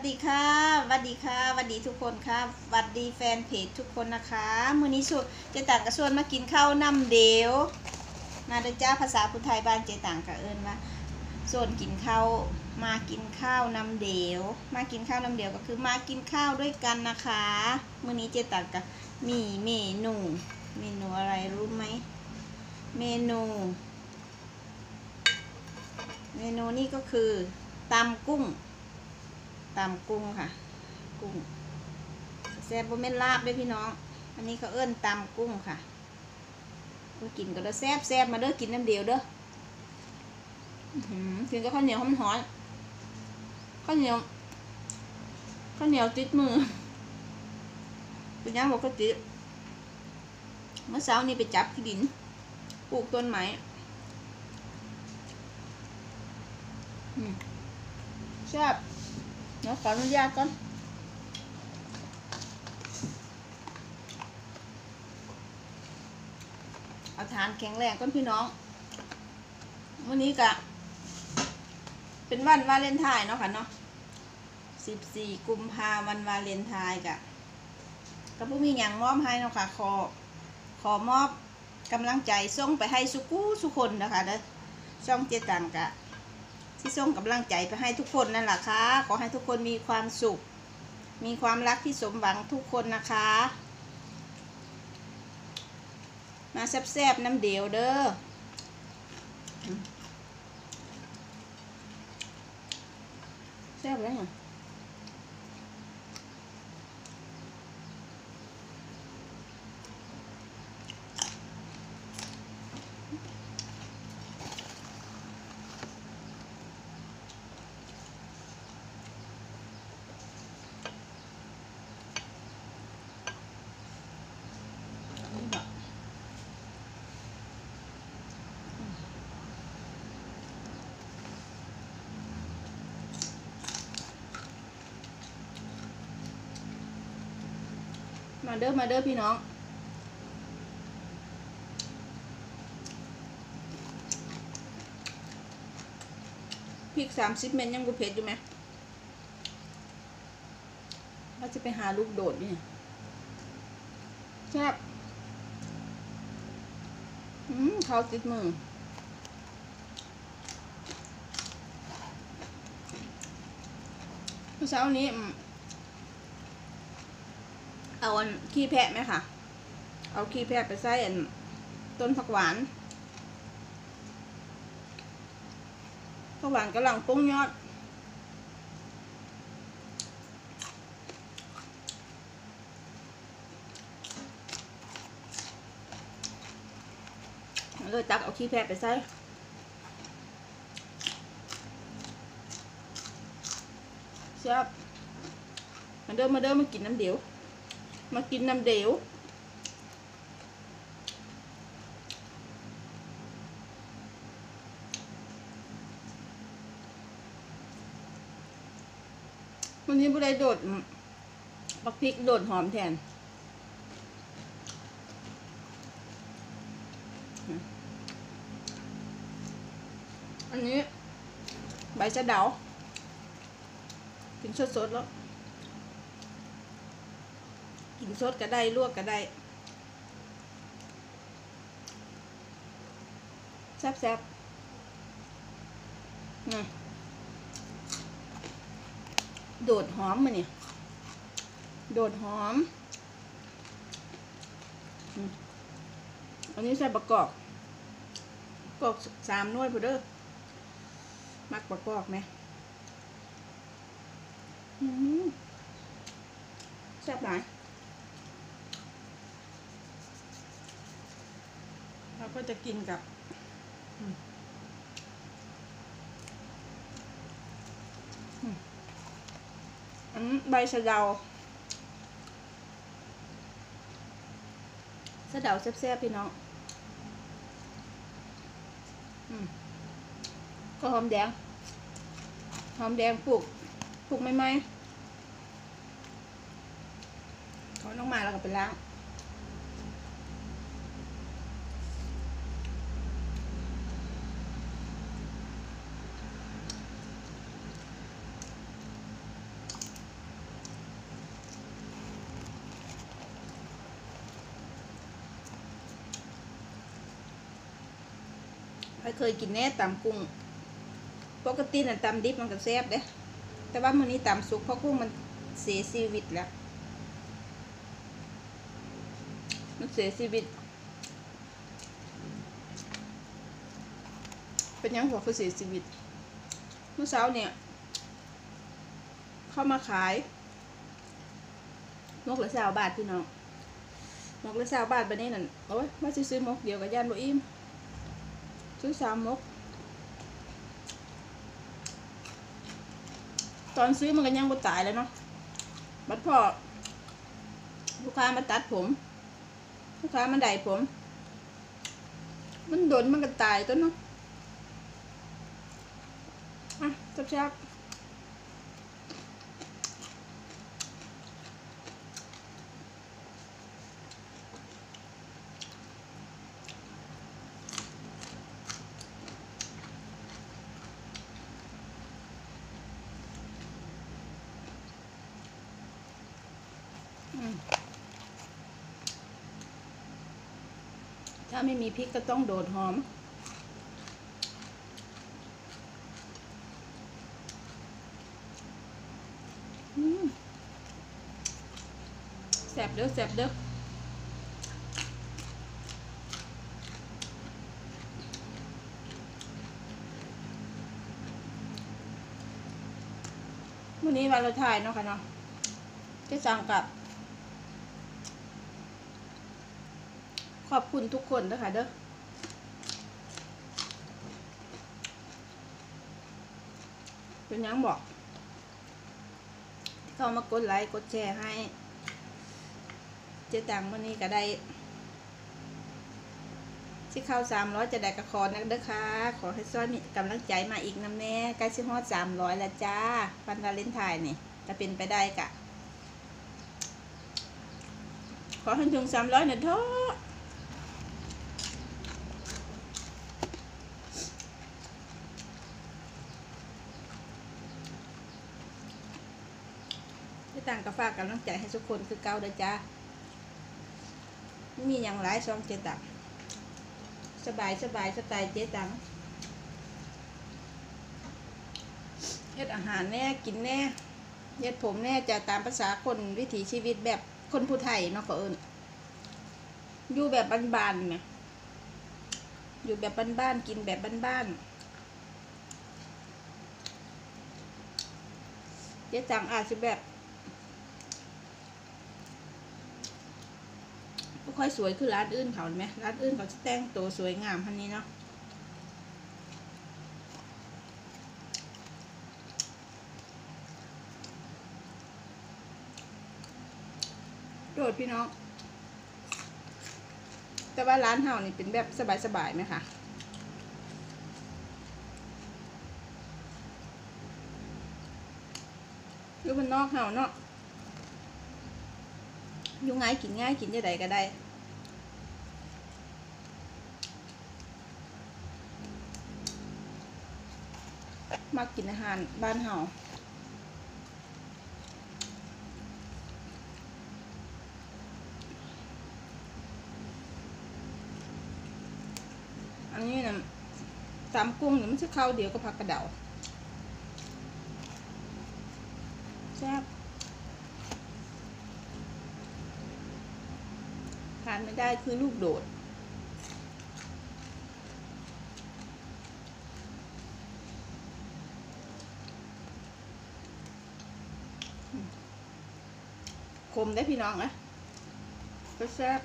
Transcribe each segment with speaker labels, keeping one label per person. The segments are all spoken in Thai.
Speaker 1: สดีค่ะสวัสดีค่ะสวัสดีทุกคนค่ะสวัสดีแฟนเพจทุกคนนะคะ มื้อนี้ชวนเจต่างกระชวนมากินข้าวน้ำเดียวมาดจ้าภาษาพุทธไทยบ้านเจต่างกะเอิญว่าส่วนกินข้าวมากินข้าวน้ำเดียวมากินข้าวน้ำเดียวก็คือมากินข้าวด้วยกันนะคะ มื้อนี้เจต่างกะมีเมนูเมนูอะไรรู้ไหมเมนู เมนูนี้ก็คือตำกุ้ง ตำกุ้งค่ะ กุ้งแซ่บบ่แม่นลาบด้วยพี่น้อง อันนี้เขาเอิ้นตำกุ้งค่ะมากินก็ได้แซ่บแซ่บมาเด้อกินน้ำเดียวเด้ออื้อหือกินกับข้าวเหนียวหอมๆข้าวเหนียวข้าวเหนียวติดมือเป็นยังบอกก็ติดเมื่อเช้านี้ไปจับที่ดินปลูกต้นไม้อืมแซ่บ เดี๋ยวขออนุญาตก่อนเอาทานแข็งแรงก่อนพี่น้องวันนี้กะเป็นวันวาเลนไทน์เนาะค่ะเนาะสิบสี่กุมภาวันวาเลนไทน์กะก็ผู้มีอย่างมอบให้เนาะค่ะขอขอมอบกำลังใจส่งไปให้สุกู้สุคนนะคะเด้อช่องเจตังกะ ที่ส่งกำลังใจไปให้ทุกคนนั่นแหละค่ะขอให้ทุกคนมีความสุข มีความรักที่สมหวังทุกคนนะคะ มาแซ่บๆน้ำเดียวเด้อแซ่บแลยเหร มาเด้อมาเด้อพี่น้อง พริกสามสิบเมนยังกูเผ็ดอยู่ไหมว่าจะไปหาลูกโดดเนี่ยแซ่บอืมเขาติดมือเช้านี้ เอาอันขี้แพะไหมคะเอาขี้แพะไปใส่อันต้นผักหวานผักหวานกำลังปุ้งยอด เลยตักเอาขี้แพะไปใส่แซ่บมาเดิมมาเดิมมากินน้ำเดียว มากินน้ำเดียววันนี้บุได้โดดปักพริกโดดหอมแทน อันนี้ ใบชะเดากินสดๆแล้ว นสดก็ได้ลวกก็ได้แซ่บๆนี่โดดหอมมาเนี่ย โดดหอม อันนี้ใส่ประกอบประกอบสามน่วยพอเด้อมักประกอบไหมอืมแซ่บหลายเรา ก็จะกินกับอืมอืมอันใบสะเดาสะเดาแซ่บๆพี่น้องอืมก็หอมแดง หอมแดงปลูกปลูกไม่ไหมเขาต้องมาแล้วก็ไปล้าง เคยกินแน่ตำกุ้ง ปกติน่ะตำดิบมันก็แซ่บเด้แต่ว่ามื้อนี้ตำสุกเพราะกุ้งมันเสียชีวิตแล้ว มันเสียชีวิต เป็นยังหัวคือเสียชีวิต เมื่อเช้าเนี่ย เข้ามาขายมกละสาวบาทพี่น้องมกละสาวบาทบันนี้นั่นโอ้ยมาสิซื้อมกเดียวกับย่านบ่อิ่ม ซื้อสามมก ตอนซื้อมันก็ยังบ่ตายแล้วเนาะบัดพอลูกค้ามาตัดผม ลูกค้ามาได้ผม มันโดนมันก็ตายตัวเนาะ อะจับ ถ้าไม่มีพริกก็ต้องโดดหอม แสบเด้อแสบเด้อวันนี้วันเราถ่ายเนาะค่ะเนาะจะสั่งกับ ขอบคุณทุกคนนะคะเด้อเป็นยังบอก ที่เข้ามากดไลค์กดแชร์ให้ เจ๊ตังวันนี้ก็ได้ที่เข้าสามร้อยจะได้กระคอนักเด้อค่ะ ขอให้ซ้อนมีกำลังใจมาอีกน้ำแน่ใกล้ชิฮอดสามร้อยแล้วจ้าฟันวาเลนไทน์นี่จะเป็นไปได้กะ ขอให้ถึงสามร้อยหน่อยเถอะ ที่างก็ฝากกำลังใจให้ทุกคนคือเก่าเด้อจ้ามีอย่างไรช่องเจตังสบายสบายสไตล์เจตังเฮ็ดอาหารแน่กินแน่เฮ็ดผมแน่จะตามภาษาคนวิถีชีวิตแบบคนผู้ไทยเนาะเขาเอิญอยู่แบบบ้านๆไหมอยู่แบบบ้านๆกินแบบบ้านๆเจ๊จังอาจจะแบบ บ่ค่อยสวยคือร้านอื่นเขาเห็นไหมร้านอื่นเขาจะแต่งตัวสวยงามพันนี้เนาะโดดพี่น้อง แต่ว่าร้านเฮานี่เป็นแบบสบายๆไหมคะอยู่บนนอกเฮาเนาะอ ยู่งง่ายกินง่ายกินจะไดก็ได้มากินอาหารบ้านเฮาอันนี้นะตำกุ้งนี่มันจะเข้าเดียวกับผักกระเดาแซ่บทาน ไม่ได้คือลูกโดดขมได้พี่น้องนะก็แซ่บ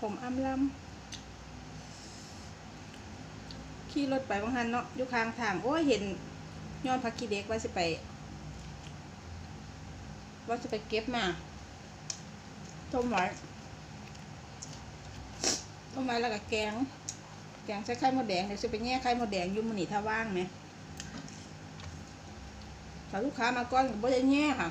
Speaker 1: ขมอ้ำลำขี่รถไปบางหันเนาะอยู่ข้างทาง โอ้ยเห็นยอดพักกีเด็กว่าจะไป ว่าจะไปเก็บมา ต้มไว้ต้มไว้แล้วก็แกง แกงใช้ไข่มดแดงเดี๋ยวจะไปแง่ไข่มดแดงอยุ่มอนี่ถ้าว่างไหมถ้าลูกค้ามาก้อนก็บ่ได้แง่ค่ะ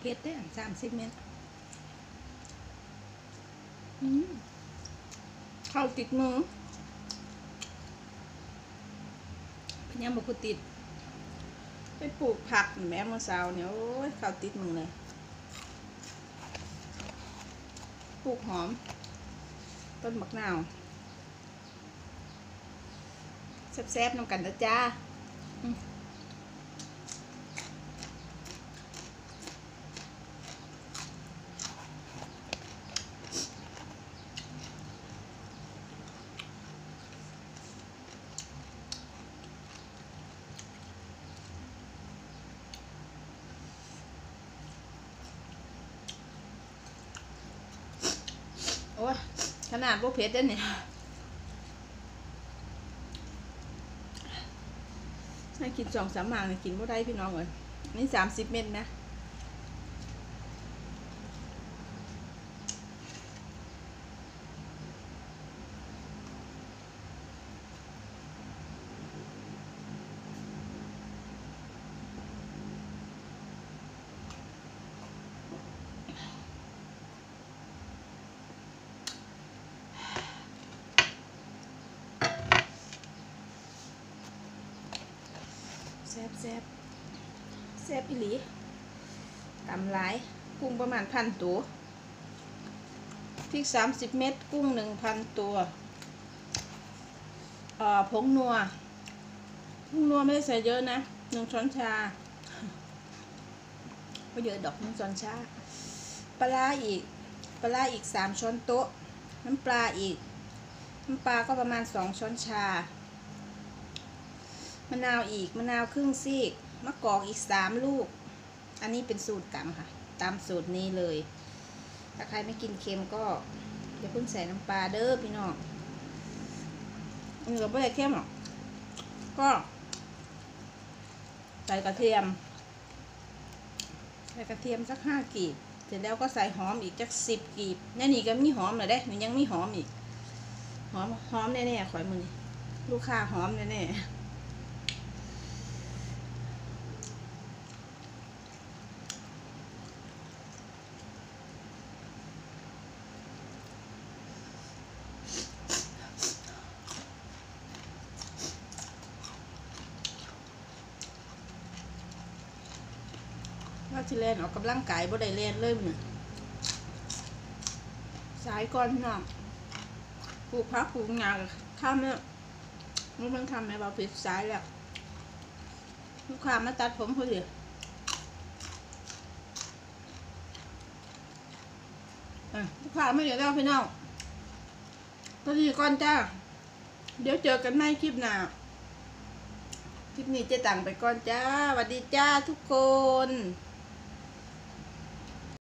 Speaker 1: เผ็ดได้สามสิบเมตรเข้าติดมือพยายามบอกติด ไปปลูกผักแม่มื่อเช้าเนี่ยโอ้ยเข้าติดมือเลยปลูกหอม ต้นมะนาวแซ่บๆน้ำกันนะจ้า ขนาดพวกเพชรเนี่ยให้กินสองสามหมากเนี่ยกินพวกได้พี่น้องเลยนี่สามสิบเม็ดนะ แซบแซบแซบอีหลีตำหลาย กุ้งประมาณพันตัวพริกสามสิบเม็ดกุ้งหนึ่งพันตัวเอ่อผงนัวผงนัวไม่ได้ใส่เยอะนะหนึ่งช้อนชาก็เยอะดอกหนึ่งช้อนชาปลาอีกปลาร้าอีกสามช้อนโต๊ะ น้ำปลาอีก น้ำปลาก็ประมาณสองช้อนชา มะนาวอีกมะนาวครึ่งซีกมะกอกอีกสามลูก อันนี้เป็นสูตรตำค่ะตามสูตรนี้เลย ถ้าใครไม่กินเค็มก็อย่าเพิ่งใส่น้ำปลาเด้อพี่น้องอันนี้ก็ไม่ได้เค็มหรอกก็ ใส่กระเทียม ใส่กระเทียมสักห้ากีบเสร็จแล้วก็ใส่หอมอีกจักสิบกีบนี่นี่ก็มีหอมเลยเด้มันยังมีหอมอีก หอมหอมแน่ๆข่อยมือนี่ลูกค้าหอมแน่ๆาที่เล่นออกกำลังกายบ่ได้เล่นเลยมื้อสายก่อนพี่น้องปลูกพักปลูกงาข้ามเนี่ยมันเพิ่งทำให้เราผิดสายแล้วลูกค้ามาตัดผมพอดีอะลูกค้าไม่เดี๋ยวแล้วพี่น้องพอดีก่อนจ้า เดี๋ยวเจอกันในคลิปหน้าคลิปนี้จะต่างไปก่อนจ้าสวัสดีจ้าทุกคน